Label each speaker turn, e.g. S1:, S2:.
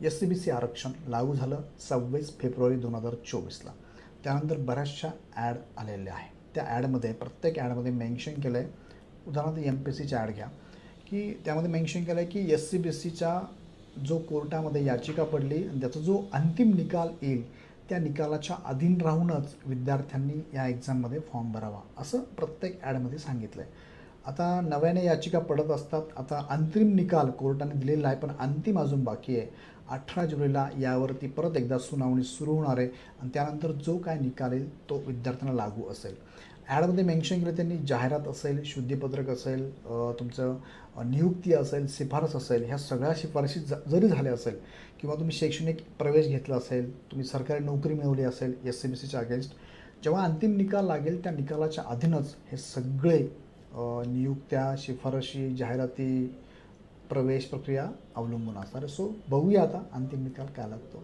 S1: S C B C आरक्षण लागू झालं सव्वीस फेब्रुवारी दोन हजार चोवीसला. त्यानंतर बऱ्याचशा ॲड आलेल्या आहे त्या ॲडमध्ये प्रत्येक ॲडमध्ये मेन्शन केलं आहे उदाहरणार्थ एम पी एस ॲड घ्या की त्यामध्ये मेन्शन केलं आहे की एस सी बी सीच्या जो कोर्टामध्ये याचिका पडली आणि त्याचा जो अंतिम निकाल येईल त्या निकालाच्या अधीन राहूनच विद्यार्थ्यांनी या एक्झाममध्ये फॉर्म भरावा असं प्रत्येक ॲडमध्ये सांगितलं आहे आता नव्याने याचिका पडत असतात. आता अंतिम निकाल कोर्टाने दिलेला आहे पण अंतिम अजून बाकी आहे. अठरा जुलैला यावरती परत एकदा सुनावणी सुरू होणार आहे आणि त्यानंतर जो काय निकाल येईल तो विद्यार्थ्यांना लागू असेल. ॲडमध्ये मेन्शन केलं त्यांनी जाहिरात असेल शुद्धीपत्रक असेल तुमचं नियुक्ती असेल शिफारस असेल ह्या सगळ्या शिफारशी ज जरी झाल्या असेल किंवा तुम्ही शैक्षणिक प्रवेश घेतला असेल तुम्ही सरकारी नोकरी मिळवली असेल एस सी बी सीच्या अगेन्स्ट जेव्हा अंतिम निकाल लागेल त्या निकालाच्या अधीनच हे सगळे नियुक्त्या शिफारशी जाहिराती प्रवेश प्रक्रिया अवलंबून असणार सो बघूया आता अंतिम निकाल काय लागतो.